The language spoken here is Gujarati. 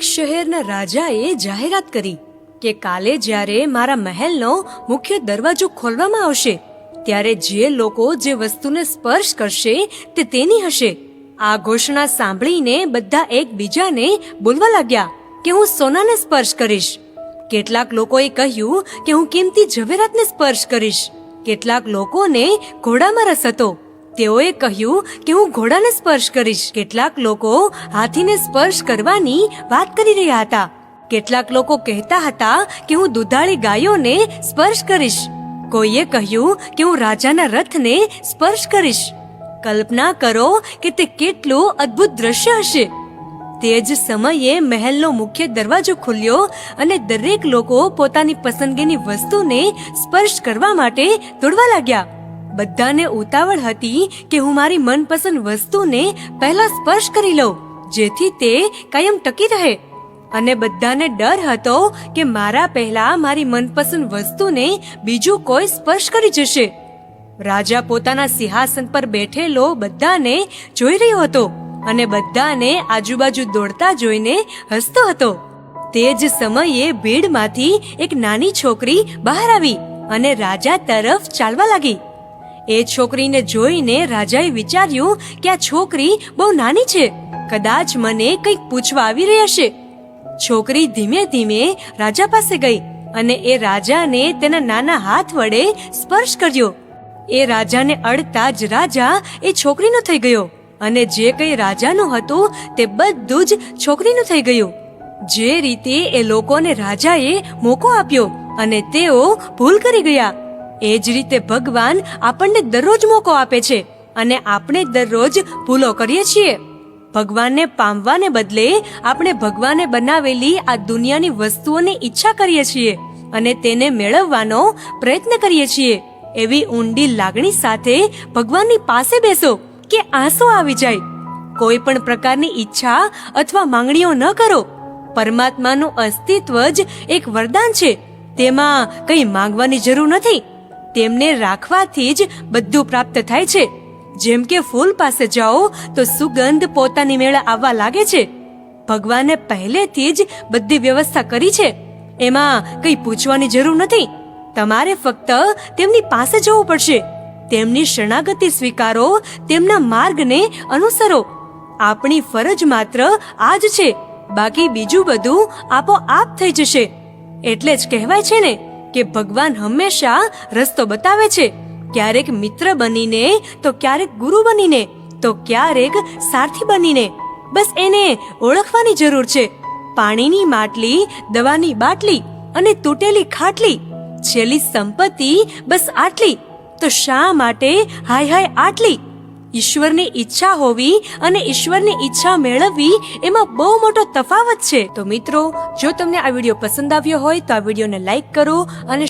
એક શહેરના રાજાએ જાહેરાત કરી કે કાલે જ્યારે મારા મહેલનો મુખ્ય દરવાજો ખોલવામાં આવશે, ત્યારે જે લોકો જે વસ્તુને સ્પર્શ કરશે તે તેની હશે. આ ઘોષણા સાંભળીને બધા એકબીજાને બોલવા લાગ્યા કે હું સોનાને સ્પર્શ કરીશ. કેટલાક લોકોએ કહ્યું કે હું કિંમતી ઝવેરાતને સ્પર્શ કરીશ. કેટલાક લોકોને ઘોડામાં રસ હતો. તેઓએ કહ્યું કે હું ઘોડાને સ્પર્શ કરીશ. કેટલાક લોકો હાથીને સ્પર્શ કરવાની વાત કરી રહ્યા હતા. કેટલાક લોકો કહેતા હતા કે હું દુધાળી ગાયોને સ્પર્શ કરીશ. કોઈએ કહ્યું કે હું રાજાના રથને સ્પર્શ કરીશ. કલ્પના કરો કે તે કેટલું અદ્ભુત દ્રશ્ય હશે. તે જ સમયે મહેલનો મુખ્ય દરવાજો ખુલ્યો અને દરેક લોકો પોતાની પસંદગીની વસ્તુને સ્પર્શ કરવા માટે દોડવા લાગ્યા. બધાને ઉતાવળ હતી કે હું મારી મનપસંદ વસ્તુને પહેલા સ્પર્શ કરી લઉં, જેથી તે કાયમ ટકી રહે. અને બધાને ડર હતો કે મારા પહેલા મારી મનપસંદ વસ્તુને બીજું કોઈ સ્પર્શ કરી જશે. રાજા પોતાના સિંહાસન પર બેઠેલો બધાને જોઈ રહ્યો હતો અને બધાને આજુબાજુ દોડતા જોઈને હસતો હતો. તે જ સમયે ભીડમાંથી એક નાની છોકરી બહાર આવી અને રાજા તરફ ચાલવા લાગી. એ છોકરીને જોઈને રાજાએ વિચાર્યું કે આ છોકરી બહુ નાની છે. કદાચ મને કંઈક પૂછવા આવી રહી હશે. છોકરી ધીમે ધીમે રાજા પાસે ગઈ અને એ રાજાને તેના નાના હાથ વડે સ્પર્શ કર્યો. એ રાજાને અડતા જ રાજા એ છોકરીનો થઈ ગયો અને જે કંઈ રાજાનું હતું તે બધું જ છોકરીનું થઈ ગયું. જે રીતે એ લોકોને રાજાએ મોકો આપ્યો અને તેઓ ભૂલ કરી ગયા. એ જ રીતે ભગવાન આપણને દરરોજ મોકો આપે છે અને આપણે દરરોજ ભૂલો કરીએ છીએ. ભગવાનને પામવાને બદલે આપણે ભગવાને બનાવેલી આ દુનિયાની વસ્તુઓની ઈચ્છા કરીએ છીએ અને તેને મેળવવાનો પ્રયત્ન કરીએ છીએ. એવી ઊંડી લાગણી સાથે ભગવાનની પાસે બેસો કે આંસુ આવી જાય. કોઈ પણ પ્રકારની ઈચ્છા અથવા માંગણીઓ ન કરો. પરમાત્માનું અસ્તિત્વ જ એક વરદાન છે. તેમાં કંઈ માંગવાની જરૂર નથી. તેમને રાખવાથી જ બધું પ્રાપ્ત થાય છે. જેમ કે ફૂલ પાસે જાઓ તો સુગંધ પોતાની મેળે આવવા લાગે છે. ભગવાને પહેલેથી જ બધી વ્યવસ્થા કરી છે. એમાં કંઈ પૂછવાની જરૂર નથી. તમારે ફક્ત તેમની પાસે જવું પડશે. તેમની શરણાગતિ સ્વીકારો, તેમના માર્ગને અનુસરો. આપણી ફરજ માત્ર આ જ છે. બાકી બીજું બધું આપોઆપ થઈ જશે. એટલે જ કહેવાય છે ને કે ભગવાન હંમેશા રસ્તો બતાવે છે. ક્યારેક મિત્ર બનીને, તો ક્યારેક ગુરુ બનીને, તો ક્યારેક સારથી બનીને. બસ એને ઓળખવાની જરૂર છે. પાણીની માટલી, દવાની બાટલી અને તૂટેલી ખાટલી. છેલ્લી સંપત્તિ બસ આટલી. તો શા માટે હાય હાય આટલી? ઈશ્વરની ઈચ્છા હોવી અને ઈશ્વરની ઈચ્છા મેળવવી એમાં બહુ મોટો તફાવત છે. તો મિત્રો, જો તમને આ વીડિયો પસંદ આવ્યો હોય તો આ વિડીયોને લાઈક કરો અને